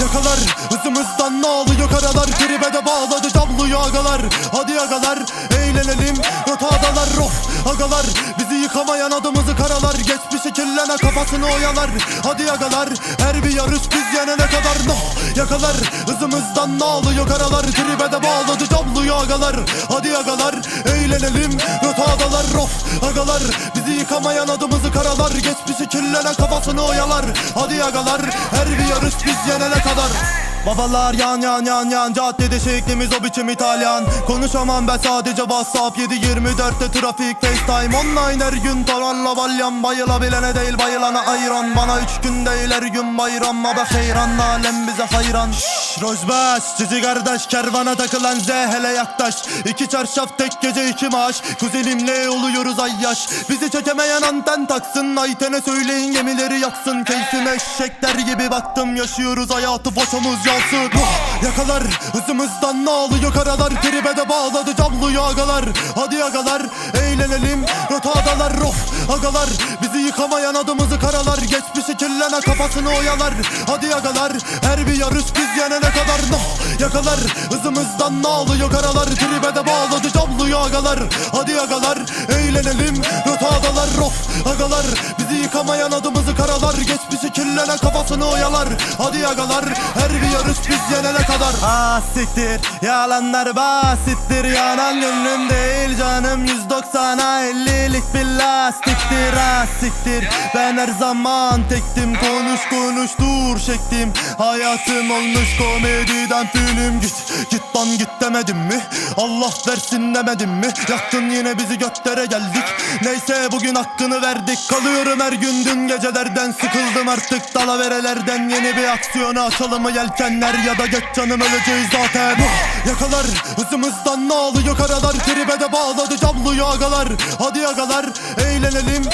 Yakalar hızımızdan ne alıyor karalar Tribe de bağladı cabluyu agalar. Hadi agalar eğlenelim Rotadalar roh agalar Bizi yıkamayan adımızı karalar. Geçmişi kirlene kafasını oyalar. Hadi agalar her bir yarış biz yenene kadar. Noh Yakalar hızımızdan ne alıyor karalar Tribe de bağladı agalar Hadi agalar eğlenelim. Rotadalar roh agalar. Bizi yıkamayan adımızı karalar. Geçmişi kirlene kafasını oyalar. Hadi agalar her bir yarış biz yenene kadar Babalar yan yan yan yan. Caddede şeklimiz o biçim İtalyan. Konuşamam ben sadece Whatsapp. 7-24'te trafik FaceTime. Online her gün tararla balyan Bayılabilene değil bayılana ayran. Bana üç gün değil her gün bayram. Ama heyran alem bize hayran. Şşş Rojbaş Cici kardeş kervana takılan Z hele yaklaş. İki çarşaf tek gece iki maaş. Kuzenimle oluyoruz ay yaş. Bizi çekemeyen anten taksın. Ayten'e söyleyin gemileri yaksın. Keyfime eşekler gibi baktım. Yaşıyoruz hayatı foşomuz yansın Vah, Yakalar hızımızdan ne alıyor? Karalar Tribe de bağladı cabluyu agalar Hadi agalar eğlenelim. Rotadalar roh agalar Bizi yıkamayan adımızı karalar. Geçmişi kirlene kafasını oyalar. Hadi agalar her bir yarış biz yenene kadar. Noh Yakalar hızımızdan ne alıyor? Karalar Tribe de bağladı cabluyu agalar Hadi agalar eğlenelim. Rotadalar roh agalar Bizi yıkamayan adımızı karalar Geçmişi kirlene kafasını oyalar. Hadi agalar her bir yarış biz yenene kadar. Ah yalanlar basittir. Yanan gönlüm değil canım. 190'a 50'lik bir lastiktir. Ah ben her zaman tektim. Konuş konuş dur şektim Hayatım olmuş komediden film Git git lan git demedim mi? Allah versin demedim mi? Yaktın yine bizi götlere geldik. Neyse bugün hakkını verdik. Kalıyorum her gün. Dün gecelerden Sıkıldım artık. Dalaverelerden Yeni bir aksiyona açalım mı yelkenler? Ya da geç canım öleceğiz zaten. Vah, Yakalar hızımızdan ne alıyor? Karalar Tribe de bağladı cabluyu agalar Hadi agalar eğlenelim.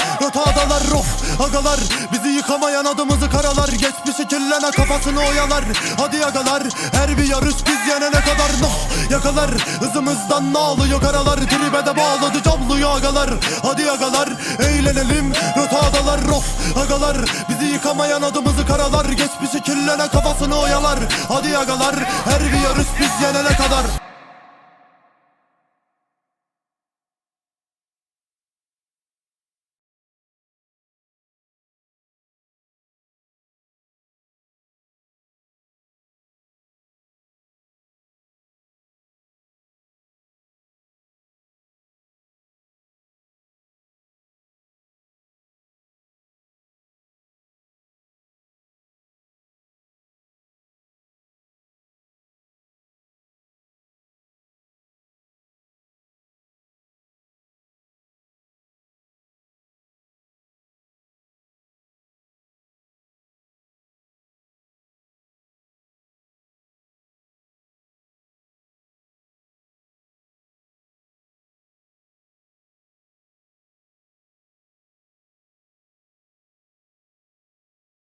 Roh agalar. Bizi yıkamayan adımızı karalar Geçmişi kirlene kafasını oyalar. Hadi agalar her bir yarış biz yenene kadar. Noh Yakalar hızımızdan ne alıyor karalar? Tribe de bağladı cabluyu agalar Hadi agalar eğlenelim Rotadalar roh agalar Bizi yıkamayan adımızı karalar. Geçmişi kirlene kafasını oyalar. Hadi agalar her bir yarış biz yenene kadar